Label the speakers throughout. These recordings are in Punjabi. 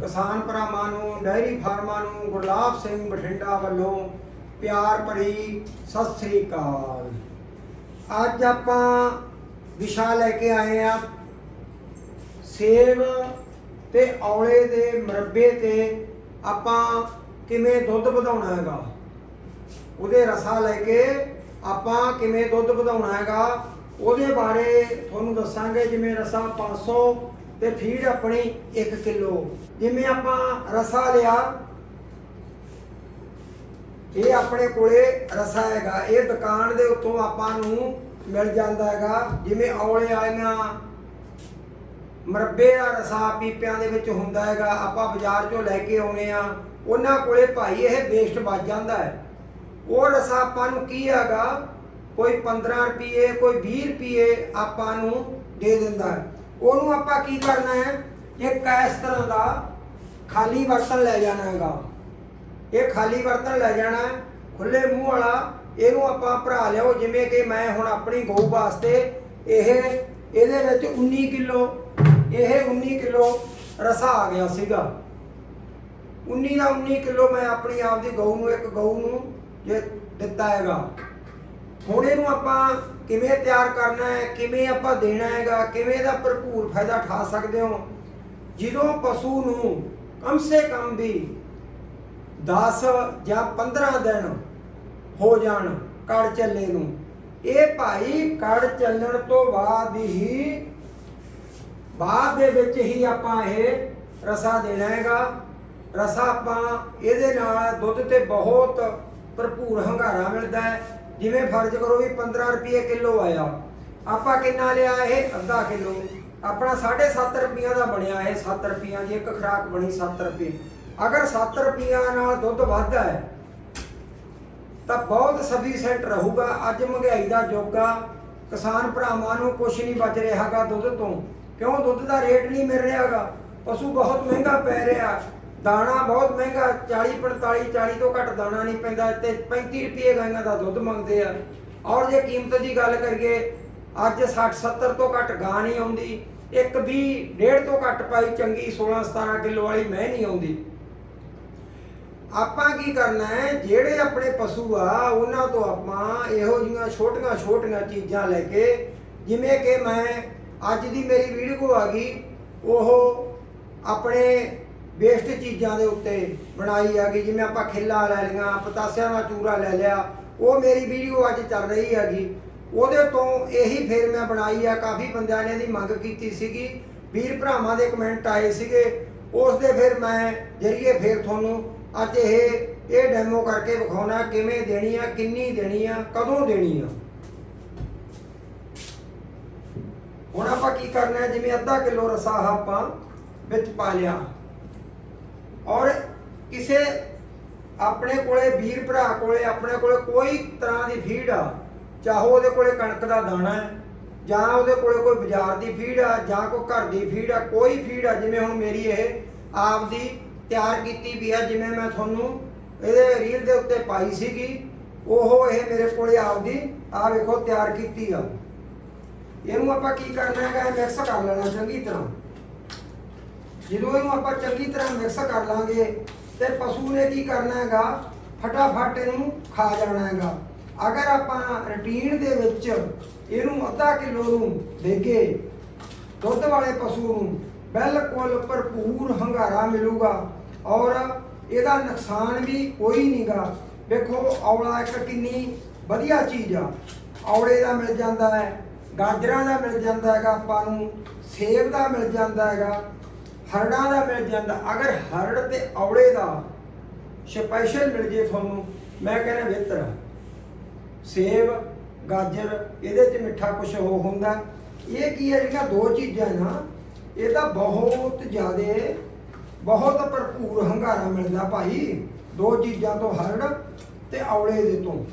Speaker 1: ਕਿਸਾਨ ਭਰਾਵਾਂ ਨੂੰ ਡੈਰੀ ਫਾਰਮਾਂ ਨੂੰ, ਗੁਰਲਾਬ ਸਿੰਘ ਬਠਿੰਡਾ ਵੱਲੋਂ ਪਿਆਰ ਭਰੀ ਸਤਿ ਸ੍ਰੀ ਅਕਾਲ। ਅੱਜ ਆਪਾਂ ਵਿਸ਼ਾ ਲੈ ਕੇ ਆਏ ਆ ਸੇਬ ਤੇ ਔਲੇ ਦੇ ਮਰੱਬੇ ਤੇ ਆਪਾਂ ਕਿਵੇਂ ਦੁੱਧ ਵਧਾਉਣਾ ਹੈਗਾ। ਉਹਦੇ ਰਸਾ ਲੈ ਕੇ ਆਪਾਂ ਕਿਵੇਂ ਦੁੱਧ ਵਧਾਉਣਾ ਹੈਗਾ, ਉਹਦੇ ਬਾਰੇ ਤੁਹਾਨੂੰ ਦੱਸਾਂਗੇ, ਜਿਵੇਂ ਰਸਾ 500 ਤੇ ਫੀਡ ਆਪਣੀ 1 ਕਿਲੋ। ਜਿਵੇਂ ਆਪਾਂ ਰਸਾ ਲਿਆ, ਇਹ ਆਪਣੇ ਕੋਲੇ ਰਸਾ ਹੈਗਾ। ਇਹ ਦੁਕਾਨ ਦੇ ਉੱਤੋਂ ਆਪਾਂ ਨੂੰ ਮਿਲ ਜਾਂਦਾ ਹੈਗਾ। ਜਿਵੇਂ ਔਲੇ ਆਈਆਂ ਮਰੱਬੇ ਦਾ ਰਸਾ ਪੀਪਿਆਂ ਦੇ ਵਿੱਚ ਹੁੰਦਾ ਹੈਗਾ। ਆਪਾਂ ਬਾਜ਼ਾਰ ਚੋਂ ਲੈ ਕੇ ਆਉਨੇ ਆ ਉਹਨਾਂ ਕੋਲੇ ਭਾਈ ਇਹ ਵੇਸਟ ਬਚ ਜਾਂਦਾ ਹੈ। ਉਹ ਰਸਾ ਆਪਾਂ ਨੂੰ ਕੀ ਹੈਗਾ? ਕੋਈ 15 ਰੁਪਏ, ਕੋਈ 20 ਰੁਪਏ ਆਪਾਂ ਨੂੰ ਦੇ ਦਿੰਦਾ ਹੈ। ਉਹਨੂੰ ਆਪਾਂ ਕੀ ਕਰਨਾ ਹੈ? ਇੱਕ ਇਸ ਤਰ੍ਹਾਂ ਦਾ ਖਾਲੀ ਬਰਤਨ ਲੈ ਜਾਣਾ ਹੈਗਾ। ਇਹ ਖਾਲੀ ਬਰਤਨ ਲੈ ਜਾਣਾ ਹੈ, ਖੁੱਲੇ ਮੂੰਹ ਵਾਲਾ ਇਹਨੂੰ ਆਪਾਂ ਭਰਾ ਲਿਓ ਜਿਵੇਂ ਕਿ ਮੈਂ ਹੁਣ ਆਪਣੀ ਗਊ ਵਾਸਤੇ ਇਹ ਇਹਦੇ ਵਿੱਚ 19 ਕਿਲੋ ਇਹ 19 ਕਿਲੋ ਰਸਾ ਆ ਗਿਆ ਸੀਗਾ। 19 ਦਾ 19 ਕਿਲੋ ਮੈਂ ਆਪਣੀ ਆਪ ਦੀ ਗਊ ਨੂੰ ਇੱਕ ਗਊ ਨੂੰ ਜੇ ਦਿੱਤਾ ਹੈਗਾ। ਹੁਣ ਇਹਨੂੰ ਆਪਾਂ ਕਿਵੇਂ ਤਿਆਰ ਕਰਨਾ ਹੈ, ਕਿਵੇਂ ਆਪਾਂ ਦੇਣਾ ਹੈਗਾ, ਕਿਵੇਂ ਇਹਦਾ ਭਰਪੂਰ ਫਾਇਦਾ ਉਠਾ ਸਕਦੇ ਹੋ? ਜਦੋਂ ਪਸ਼ੂ ਨੂੰ ਕਮ ਸੇ ਕਮ ਵੀ 10 ਜਾਂ 15 ਦਿਨ ਹੋ ਜਾਣ ਕੜ ਚੱਲੇ ਨੂੰ, ਇਹ ਭਾਈ ਕੜ ਚੱਲਣ ਤੋਂ ਬਾਅਦ ਹੀ ਬਾਅਦ ਦੇ ਵਿੱਚ ਹੀ ਆਪਾਂ ਇਹ ਰਸਾ ਦੇਣਾ ਹੈਗਾ। ਰਸਾ ਆਪਾਂ ਇਹਦੇ ਨਾਲ ਦੁੱਧ ਤੇ ਬਹੁਤ ਭਰਪੂਰ ਹੰਗਾਰਾ ਮਿਲਦਾ ਹੈ। ਜਿਵੇਂ ਫਰਜ਼ ਕਰੋ ਵੀ 15 ਰੁਪਏ ਕਿਲੋ ਆਇਆ। ਆਪਾਂ ਕਿੰਨਾ ਲਿਆ ਇਹ? ਅੱਧਾ ਕਿਲੋ। ਆਪਣਾ 7.5 ਰੁਪਈਆ ਦਾ ਬਣਿਆ ਇਹ 7 ਰੁਪਈਆ ਦੀ। ਇੱਕ ਖਰਾਕ ਬਣੀ 7 ਰੁਪਏ। ਅਗਰ 7 ਰੁਪਈਆ ਨਾਲ ਦੁੱਧ ਵੱਧਦਾ ਹੈ, ਤਾਂ ਬਹੁਤ ਸਫੀਸ਼ੈਂਟ ਰਹੂਗਾ। ਅੱਜ ਮਹਿੰਗਾਈ ਦਾ ਯੁੱਗ ਆ। ਕਿਸਾਨ ਭਰਾਵਾਂ ਨੂੰ ਕੁਝ ਨਹੀਂ ਬਚ ਰਿਹਾਗਾ ਦੁੱਧ ਤੋਂ। ਕਿਉਂ? ਦੁੱਧ ਦਾ ਰੇਟ ਨਹੀਂ ਮਿਲ ਰਿਹਾਗਾ। ਪਸ਼ੂ ਬਹੁਤ ਮਹਿੰਗਾ ਪੈ ਰਿਹਾ। ਦਾਣਾ ਬਹੁਤ ਮਹਿੰਗਾ 40 45 40 ਤੋਂ ਘੱਟ ਦਾਣਾ ਨਹੀਂ ਪੈਂਦਾ ਤੇ 35 ਰੁਪਏ ਗਾਈਆਂ ਦਾ ਦੁੱਧ ਮੰਗਦੇ ਆ। ਔਰ ਜੇ ਕੀਮਤ ਦੀ ਗੱਲ ਕਰੀਏ, ਅੱਜ 60 70 ਤੋਂ ਘੱਟ ਗਾਂ ਨਹੀਂ ਆਉਂਦੀ, ਇੱਕ ਵੀ ਡੇਢ ਤੋਂ ਘੱਟ ਪਾਈ ਚੰਗੀ 16 17 ਕਿਲੋ ਵਾਲੀ ਮੈਂ ਨਹੀਂ ਆਉਂਦੀ। ਆਪਾਂ ਕੀ ਕਰਨਾ ਹੈ, ਜਿਹੜੇ ਆਪਣੇ ਪਸ਼ੂ ਆ, ਉਹਨਾਂ ਤੋਂ ਆਪਾਂ ਇਹੋ ਜਿਹੀਆਂ ਛੋਟੀਆਂ ਛੋਟੀਆਂ ਚੀਜ਼ਾਂ ਲੈ ਕੇ, ਜਿਵੇਂ ਕਿ ਮੈਂ ਅੱਜ ਦੀ ਮੇਰੀ ਵੀਡੀਓ ਆ ਗਈ, ਉਹ ਆਪਣੇ ਵੇਸਟ ਚੀਜ਼ਾਂ ਦੇ ਉੱਤੇ ਬਣਾਈ ਹੈਗੀ ਜਿਵੇਂ ਆਪਾਂ ਖਿੱਲਾ ਲੈ ਲਈਆਂ, ਪਤਾਸਿਆਂ ਦਾ ਚੂਰਾ ਲੈ ਲਿਆ, ਉਹ ਮੇਰੀ ਵੀਡੀਓ ਅੱਜ ਚੱਲ ਰਹੀ ਹੈਗੀ। ਉਹਦੇ ਤੋਂ ਇਹੀ ਫੇਰ ਮੈਂ ਬਣਾਈ ਆ, ਕਾਫੀ ਬੰਦਿਆਂ ਨੇ ਇਹਦੀ ਮੰਗ ਕੀਤੀ ਸੀਗੀ। ਵੀਰ ਭਰਾਵਾਂ ਦੇ ਕਮੈਂਟ ਆਏ ਸੀਗੇ। ਉਸ ਦੇ ਫਿਰ ਮੈਂ ਜਰੀਏ ਫੇਰ ਤੁਹਾਨੂੰ ਅੱਜ ਇਹ ਇਹ ਡੈਮੋ ਕਰਕੇ ਵਿਖਾਉਣਾ, ਕਿਵੇਂ ਦੇਣੀ ਆ, ਕਿੰਨੀ ਦੇਣੀ ਆ, ਕਦੋਂ ਦੇਣੀ ਆ। ਹੁਣ ਆਪਾਂ ਕੀ ਕਰਨਾ ਜਿਵੇਂ ਅੱਧਾ ਕਿਲੋ ਰਸਾ ਆਪਾਂ ਵਿੱਚ ਪਾ ਲਿਆ। ਔਰ ਕਿਸੇ ਆਪਣੇ ਕੋਲੇ ਵੀਰ ਭਰਾ ਕੋਲੇ, ਆਪਣੇ ਕੋਲੇ ਕੋਈ ਤਰ੍ਹਾਂ ਦੀ ਫੀਡ ਆ, ਚਾਹੋ ਉਹਦੇ ਕੋਲੇ ਕਣਕ ਦਾ ਦਾਣਾ ਹੈ, ਜਾਂ ਉਹਦੇ ਕੋਲੇ ਕੋਈ ਬਾਜ਼ਾਰ ਦੀ ਫੀਡ ਆ, ਜਾਂ ਕੋਈ ਘਰ ਦੀ ਫੀਡ ਆ, ਕੋਈ ਫੀਡ ਆ, ਜਿਵੇਂ ਹੁਣ ਮੇਰੀ ਇਹ ਆਪ ਦੀ ਤਿਆਰ ਕੀਤੀ ਵੀ ਆ, ਜਿਵੇਂ ਮੈਂ ਤੁਹਾਨੂੰ ਇਹਦੇ ਰੀਲ ਦੇ ਉੱਤੇ ਪਾਈ ਸੀਗੀ, ਉਹ ਇਹ ਮੇਰੇ ਕੋਲੇ ਆਪਦੀ ਆ ਵੇਖੋ ਤਿਆਰ ਕੀਤੀ ਆ। ਇਹਨੂੰ ਆਪਾਂ ਕੀ ਕਰਨਾ ਹੈਗਾ? ਮਿਕਸ ਕਰ ਲੈਣਾ ਚੰਗੀ ਤਰ੍ਹਾਂ। ਜਦੋਂ ਇਹਨੂੰ ਆਪਾਂ ਚੰਗੀ ਤਰ੍ਹਾਂ ਮਿਕਸ ਕਰ ਲਾਂਗੇ ਤੇ ਪਸ਼ੂ ਨੇ ਕੀ ਕਰਨਾ ਹੈਗਾ? ਫਟਾਫਟ ਇਹਨੂੰ ਖਾ ਜਾਣਾ ਹੈਗਾ। ਅਗਰ ਆਪਾਂ ਰੂਟੀਨ ਦੇ ਵਿੱਚ ਇਹਨੂੰ ਅੱਧਾ ਕਿਲੋ ਨੂੰ ਦੇ ਕੇ ਦੁੱਧ ਵਾਲੇ ਪਸ਼ੂ ਨੂੰ ਬਿਲਕੁਲ ਭਰਪੂਰ ਹੰਗਾਰਾ ਮਿਲੂਗਾ ਔਰ ਇਹਦਾ ਨੁਕਸਾਨ ਵੀ ਕੋਈ ਨਹੀਂਗਾ ਵੇਖੋ, ਔਲਾ ਇੱਕ ਕਿੰਨੀ ਵਧੀਆ ਚੀਜ਼ ਆ। ਔਲੇ ਦਾ ਮਿਲ ਜਾਂਦਾ ਹੈ, ਗਾਜਰਾਂ ਦਾ ਮਿਲ ਜਾਂਦਾ ਹੈਗਾ ਆਪਾਂ ਨੂੰ, ਸੇਬ ਦਾ ਮਿਲ ਜਾਂਦਾ ਹੈਗਾ। ਹਰੜਾਂ ਦਾ ਮਿਲ ਜਾਂਦਾ। ਅਗਰ ਹਰੜ ਤੇ ਔਲੇ ਦਾ ਸਪੈਸ਼ਲ ਮਿਲ ਜੇ ਤੁਹਾਨੂੰ, ਮੈਂ ਕਹਿੰਦਾ ਬਿਹਤਰ ਸੇਬ, ਗਾਜਰ, ਇਹਦੇ 'ਚ ਮਿੱਠਾ ਕੁਝ ਹੋ ਹੁੰਦਾ। ਇਹ ਕੀ ਹੈ ਜਿਹੜੀਆਂ ਦੋ ਚੀਜ਼ਾਂ ਨਾ, ਇਹ ਤਾਂ ਬਹੁਤ ਜ਼ਿਆਦਾ, ਬਹੁਤ ਭਰਪੂਰ ਹੰਗਾਰਾ ਮਿਲਦਾ ਭਾਈ। ਦੋ ਚੀਜ਼ਾਂ ਤੋਂ ਹਰੜ ਤੇ ਔਲੇ ਦੇ ਤੋਂ।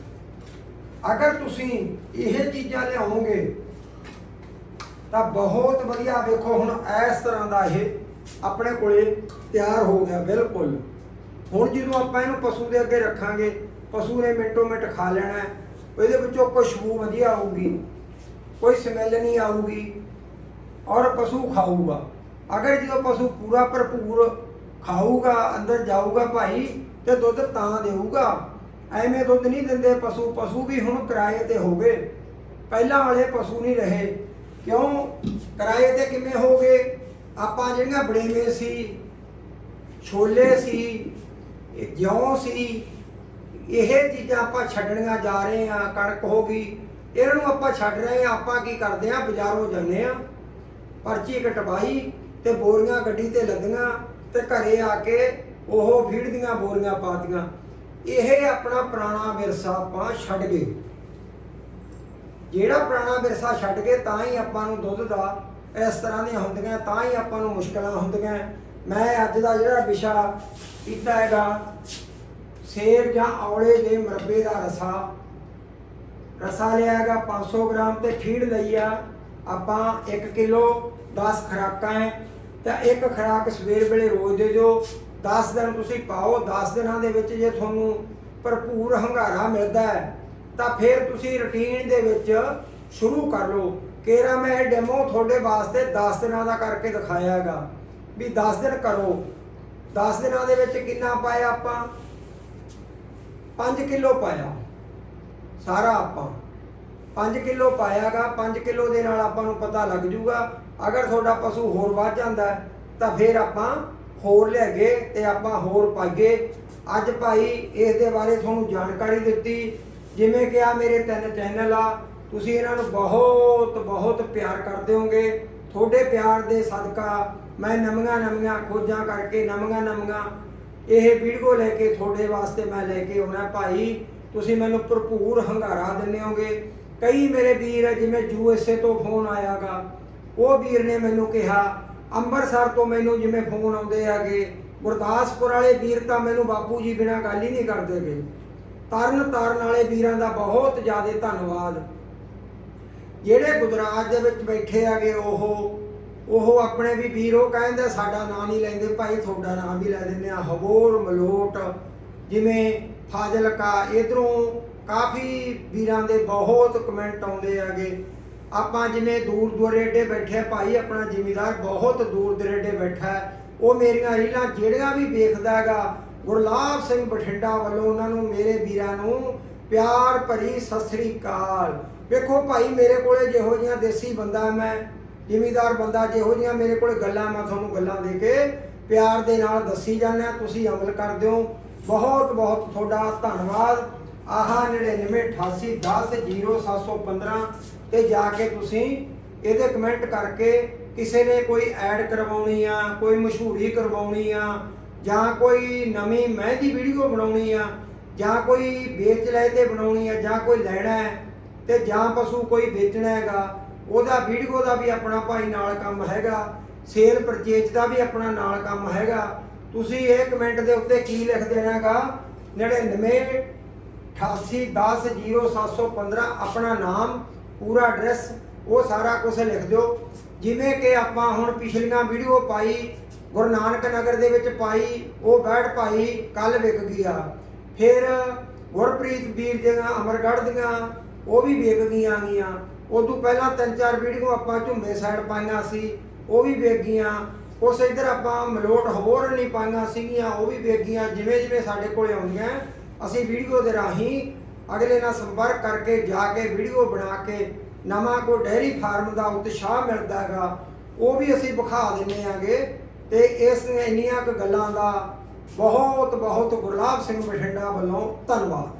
Speaker 1: ਅਗਰ ਤੁਸੀਂ ਇਹ ਚੀਜ਼ਾਂ ਲਿਆਓਗੇ, ਤਾਂ ਬਹੁਤ ਵਧੀਆ। ਵੇਖੋ ਹੁਣ ਇਸ ਤਰ੍ਹਾਂ ਦਾ ਇਹ ਆਪਣੇ ਕੋਲੇ ਤਿਆਰ ਹੋ ਗਿਆ ਬਿਲਕੁਲ। ਹੁਣ ਜਦੋਂ ਆਪਾਂ ਇਹਨੂੰ ਪਸ਼ੂ ਦੇ ਅੱਗੇ ਰੱਖਾਂਗੇ, ਪਸ਼ੂ ਨੇ ਮਿੰਟੋ ਮਿੰਟ ਖਾ ਲੈਣਾ ਇਹਦੇ ਵਿੱਚੋਂ ਖੁਸ਼ਬੂ ਵਧੀਆ ਆਊਗੀ, ਕੋਈ ਸਮੈਲ ਨਹੀਂ ਆਊਗੀ ਔਰ ਪਸ਼ੂ ਖਾਊਗਾ। ਅਗਰ ਜਦੋਂ ਪਸ਼ੂ ਪੂਰਾ ਭਰਪੂਰ ਖਾਊਗਾ, ਅੰਦਰ ਜਾਊਗਾ ਭਾਈ, ਤੇ ਦੁੱਧ ਤਾਂ ਦੇਊਗਾ। ਐਵੇਂ ਦੁੱਧ ਨਹੀਂ ਦਿੰਦੇ ਪਸ਼ੂ ਪਸ਼ੂ ਵੀ ਹੁਣ ਕਿਰਾਏ ਤੇ ਹੋ ਗਏ। ਪਹਿਲਾਂ ਵਾਲੇ ਪਸ਼ੂ ਨਹੀਂ ਰਹੇ। ਕਿਉਂ? ਕਿਰਾਏ ਤੇ ਕਿਵੇਂ ਹੋ ਗਏ? ਆਪਾਂ ਜਿਹੜੀਆਂ ਬੜੇਵੇਂ ਸੀ, ਛੋਲੇ ਸੀ ਜਿਉਂ ਸੀ, ਇਹ ਚੀਜ਼ਾਂ ਆਪਾਂ ਛੱਡਣੀਆਂ ਜਾ ਰਹੇ ਆ ਕਣਕ ਹੋ ਗਈ, ਇਹਨਾਂ ਨੂੰ ਆਪਾਂ ਛੱਡ ਰਹੇ ਆ ਆਪਾਂ ਕੀ ਕਰਦੇ ਆ ਬਾਜ਼ਾਰੋਂ ਜਾਂਦੇ ਆ ਪਰਚੀ ਕਟਵਾਈ ਤੇ ਬੋਰੀਆਂ ਗੱਡੀ ਤੇ ਲੱਦੀਆਂ ਤੇ ਘਰੇ ਆ ਕੇ ਉਹ ਫੀਡ ਦੀਆਂ ਬੋਰੀਆਂ ਪਾਤੀਆਂ। ਇਹ ਆਪਣਾ ਪੁਰਾਣਾ ਵਿਰਸਾ ਆਪਾਂ ਛੱਡ ਗਏ। ਜਿਹੜਾ ਪੁਰਾਣਾ ਵਿਰਸਾ ਛੱਡ ਕੇ ਤਾਂ ਹੀ ਆਪਾਂ ਨੂੰ ਦੁੱਧ ਦਾ ਇਸ ਤਰ੍ਹਾਂ ਦੀਆਂ ਹੁੰਦੀਆਂ, ਤਾਂ ਹੀ ਆਪਾਂ ਨੂੰ ਮੁਸ਼ਕਲਾਂ ਹੁੰਦੀਆਂ। ਮੈਂ ਅੱਜ ਦਾ ਜਿਹੜਾ ਵਿਸ਼ਾ ਕੀਤਾ ਹੈਗਾ, ਸੇਬ ਜਾਂ ਔਲੇ ਦੇ ਮੁਰੱਬੇ ਦਾ ਰਸਾ। ਰਸਾ ਲਿਆ ਹੈਗਾ 500 ਗ੍ਰਾਮ ਤੇ ਫੀਡ ਲਈ ਆ। ਆਪਾਂ 1 ਕਿਲੋ 10 ਖਰਾਕਾਂ ਹੈ ਤਾਂ ਇੱਕ ਖਰਾਕ ਸਵੇਰ ਵੇਲੇ ਰੋਜ਼ ਦੇ ਜੋ 10 ਦਿਨ ਤੁਸੀਂ ਪਾਓ 10 ਦਿਨਾਂ ਦੇ ਵਿੱਚ ਜੇ ਤੁਹਾਨੂੰ ਭਰਪੂਰ ਹੰਗਾਰਾ ਮਿਲਦਾ ਹੈ, ਤਾਂ ਫਿਰ ਤੁਸੀਂ ਰੁਟੀਨ ਦੇ ਵਿੱਚ ਸ਼ੁਰੂ ਕਰ ਲਓ। ਕੇਰਾ ਮੈਂ ਇਹ ਡੈਮੋ ਤੁਹਾਡੇ ਵਾਸਤੇ 10 ਦਿਨਾਂ ਦਾ ਕਰਕੇ ਦਿਖਾਇਆ ਹੈਗਾ। ਵੀ 10 ਦਿਨ ਕਰੋ। 10 ਦਿਨਾਂ ਦੇ ਵਿੱਚ ਕਿੰਨਾ ਪਾਇਆ ਆਪਾਂ? 5 ਕਿਲੋ ਪਾਇਆ। ਸਾਰਾ ਆਪਾਂ। 5 ਕਿਲੋ ਪਾਇਆਗਾ 5 ਕਿਲੋ ਦੇ ਨਾਲ ਆਪਾਂ ਨੂੰ ਪਤਾ ਲੱਗ ਜੂਗਾ। ਅਗਰ ਤੁਹਾਡਾ ਪਸ਼ੂ ਹੋਰ ਵੱਧ ਜਾਂਦਾ ਤਾਂ ਫਿਰ ਆਪਾਂ ਹੋਰ ਲੈ ਗਏ ਤੇ ਆਪਾਂ ਹੋਰ ਪਾਈਏ ਅੱਜ ਭਾਈ ਇਸ ਦੇ ਬਾਰੇ ਤੁਹਾਨੂੰ ਜਾਣਕਾਰੀ ਦਿੱਤੀ। ਜਿਵੇਂ ਕਿ ਆ ਮੇਰੇ ਤਿੰਨ ਚੈਨਲ ਆ। ਤੁਸੀਂ ਇਹਨਾਂ ਨੂੰ ਬਹੁਤ ਬਹੁਤ ਪਿਆਰ ਕਰਦੇ ਹੋਗੇ ਤੁਹਾਡੇ ਪਿਆਰ ਦੇ ਸਦਕਾ ਮੈਂ ਨਵੀਆਂ ਨਵੀਆਂ ਖੋਜਾਂ ਕਰਕੇ ਨਵੀਆਂ ਨਵੀਆਂ ਇਹ ਵੀਡੀਓ ਲੈ ਕੇ ਤੁਹਾਡੇ ਵਾਸਤੇ ਮੈਂ ਲੈ ਕੇ ਆਉਣਾ ਭਾਈ। ਤੁਸੀਂ ਮੈਨੂੰ ਭਰਪੂਰ ਹੰਗਾਰਾ ਦਿੰਦੇ ਹੋਗੇ ਕਈ ਮੇਰੇ ਵੀਰ ਜਿਵੇਂ ਯੂਐਸਏ ਤੋਂ ਫੋਨ ਆਇਆਗਾ, ਉਹ ਵੀਰ ਨੇ ਮੈਨੂੰ ਕਿਹਾ, ਅੰਮ੍ਰਿਤਸਰ ਤੋਂ ਮੈਨੂੰ ਜਿਵੇਂ ਫੋਨ ਆਉਂਦੇ ਆਗੇ ਗੁਰਦਾਸਪੁਰ ਵਾਲੇ ਵੀਰ ਤਾਂ ਮੈਨੂੰ ਬਾਪੂ ਜੀ ਬਿਨਾਂ ਗੱਲ ਹੀ ਨਹੀਂ ਕਰਦੇਗੇ ਤਰਨ ਤਾਰਨ ਵਾਲੇ ਵੀਰਾਂ ਦਾ ਬਹੁਤ ਜ਼ਿਆਦਾ ਧੰਨਵਾਦ। ਜਿਹੜੇ ਗੁਜਰਾਤ ਦੇ ਵਿੱਚ ਬੈਠੇ ਆਗੇ ਉਹ ਉਹ ਆਪਣੇ ਵੀ ਵੀਰ ਉਹ ਕਹਿੰਦੇ ਸਾਡਾ ਨਾਂ ਨਹੀਂ ਲੈਂਦੇ ਭਾਈ ਤੁਹਾਡਾ ਨਾਂ ਵੀ ਲੈ ਦਿੰਦੇ ਆ ਹਬੋਰ ਮਲੋਟ ਜਿਵੇਂ ਫਾਜ਼ਿਲਕਾ ਇਧਰੋਂ ਕਾਫੀ ਵੀਰਾਂ ਦੇ ਬਹੁਤ ਕਮੈਂਟ ਆਉਂਦੇ ਆਗੇ। ਆਪਾਂ ਜਿਵੇਂ ਦੂਰ ਦੁਰੇਡੇ ਬੈਠੇ ਆ, ਭਾਈ ਆਪਣਾ ਜ਼ਿਮੀਦਾਰ ਬਹੁਤ ਦੂਰ ਦੁਰੇਡੇ ਬੈਠਾ ਉਹ ਮੇਰੀਆਂ ਰੀਲਾਂ ਜਿਹੜੀਆਂ ਵੀ ਵੇਖਦਾ ਹੈਗਾ ਗੁਰਲਾਬ ਸਿੰਘ ਬਠਿੰਡਾ ਵੱਲੋਂ ਉਹਨਾਂ ਨੂੰ ਮੇਰੇ ਵੀਰਾਂ ਨੂੰ ਪਿਆਰ ਭਰੀ ਸਤਿ ਸ੍ਰੀ ਅਕਾਲ। ਵੇਖੋ ਭਾਈ ਮੇਰੇ ਕੋਲੇ ਜਿਹੋ ਜਿਹੀਆਂ ਦੇਸੀ ਬੰਦਾ ਮੈਂ, ਜ਼ਿਮੀਦਾਰ ਬੰਦਾ ਜਿਹੋ ਜਿਹੀਆਂ ਮੇਰੇ ਕੋਲੇ ਗੱਲਾਂ, ਮੈਂ ਤੁਹਾਨੂੰ ਗੱਲਾਂ ਦੇ ਕੇ ਪਿਆਰ ਦੇ ਨਾਲ ਦੱਸੀ ਜਾਂਦਾ ਤੁਸੀਂ ਅਮਲ ਕਰਦੇ ਹੋ। ਬਹੁਤ ਬਹੁਤ ਤੁਹਾਡਾ ਧੰਨਵਾਦ। ਆਹ 9988100715 ਤੇ ਜਾ ਕੇ ਤੁਸੀਂ ਇਹਦੇ ਕਮੈਂਟ ਕਰਕੇ ਕਿਸੇ ਨੇ ਕੋਈ ਐਡ ਕਰਵਾਉਣੀ ਆ, ਕੋਈ ਮਸ਼ਹੂਰੀ ਕਰਵਾਉਣੀ ਆ, ਜਾਂ ਕੋਈ ਨਵੀਂ ਮਹਿੰਦੀ ਵੀਡੀਓ ਬਣਾਉਣੀ ਆ, ਜਾਂ ਕੋਈ ਵੇਚ ਲੈ ਤੇ ਬਣਾਉਣੀ ਆ, ਜਾਂ ਕੋਈ ਲੈਣਾ ਹੈ ਤੇ ਜਾਂ ਪਸ਼ੂ ਕੋਈ ਵੇਚਣਾ ਹੈਗਾ, ਉਹਦਾ ਵੀਡੀਓ ਦਾ ਵੀ ਆਪਣਾ ਭਾਈ ਨਾਲ ਕੰਮ ਹੈਗਾ ਸੇਲ ਪਰਚੇਜ ਦਾ ਵੀ ਆਪਣਾ ਨਾਲ ਕੰਮ ਹੈਗਾ। ਤੁਸੀਂ ਇਹ ਕਮੈਂਟ ਦੇ ਉੱਤੇ ਕੀ ਲਿਖ ਦੇਣਾ ਹੈਗਾ? 99 88100715 ਆਪਣਾ ਨਾਮ, ਪੂਰਾ ਐਡਰੈਸ ਉਹ ਸਾਰਾ ਕੁਝ ਲਿਖ ਦਿਓ। ਜਿਵੇਂ ਕਿ ਆਪਾਂ ਹੁਣ ਪਿਛਲੀਆਂ ਵੀਡੀਓ ਪਾਈ, ਗੁਰੂ ਨਾਨਕ ਨਗਰ ਦੇ ਵਿੱਚ ਪਾਈ, ਉਹ ਬੈਠ ਪਾਈ ਕੱਲ ਵਿਕ ਗਿਆ। ਫਿਰ ਗੁਰਪ੍ਰੀਤ ਵੀਰ ਦੀਆਂ ਅਮਰਗੜ੍ਹ ਦੀਆਂ ਉਹ ਵੀ ਵਿਕ ਗਈਆਂ ਗਈਆਂ। ਉਦੋਂ ਪਹਿਲਾਂ ਤਿੰਨ ਚਾਰ ਵੀਡੀਓ ਆਪਾਂ ਝੁੰਬੇ ਸਾਈਡ ਪਾਈਆਂ ਸੀ, ਉਹ ਵੀ ਵਿਕ ਗਈਆਂ। ਉਸ ਇੱਧਰ ਆਪਾਂ ਮਲੋਟ ਹੋਰ ਨਹੀਂ ਪਾਈਆਂ ਸੀਗੀਆਂ, ਉਹ ਵੀ ਵੇਚ ਗਈਆਂ, ਜਿਵੇਂ ਜਿਵੇਂ ਸਾਡੇ ਕੋਲੇ ਆਉਂਦੀਆਂ, ਅਸੀਂ ਵੀਡੀਓ ਦੇ ਰਾਹੀਂ ਅਗਲੇ ਨਾਲ ਸੰਪਰਕ ਕਰਕੇ ਜਾ ਕੇ ਵੀਡੀਓ ਬਣਾ ਕੇ ਨਵਾਂ ਕੋ ਡੈਰੀ ਫਾਰਮ ਦਾ ਉਤਸ਼ਾਹ ਮਿਲਦਾ ਹੈਗਾ, ਉਹ ਵੀ ਅਸੀਂ ਵਿਖਾ ਦਿੰਨੇ ਆਗੇ ਤੇ ਇਸ ਇੰਨੀਆਂ ਕੁ ਗੱਲਾਂ ਦਾ ਬਹੁਤ ਬਹੁਤ ਗੁਰਲਾਬ ਸਿੰਘ ਬਠਿੰਡਾ ਵੱਲੋਂ ਧੰਨਵਾਦ।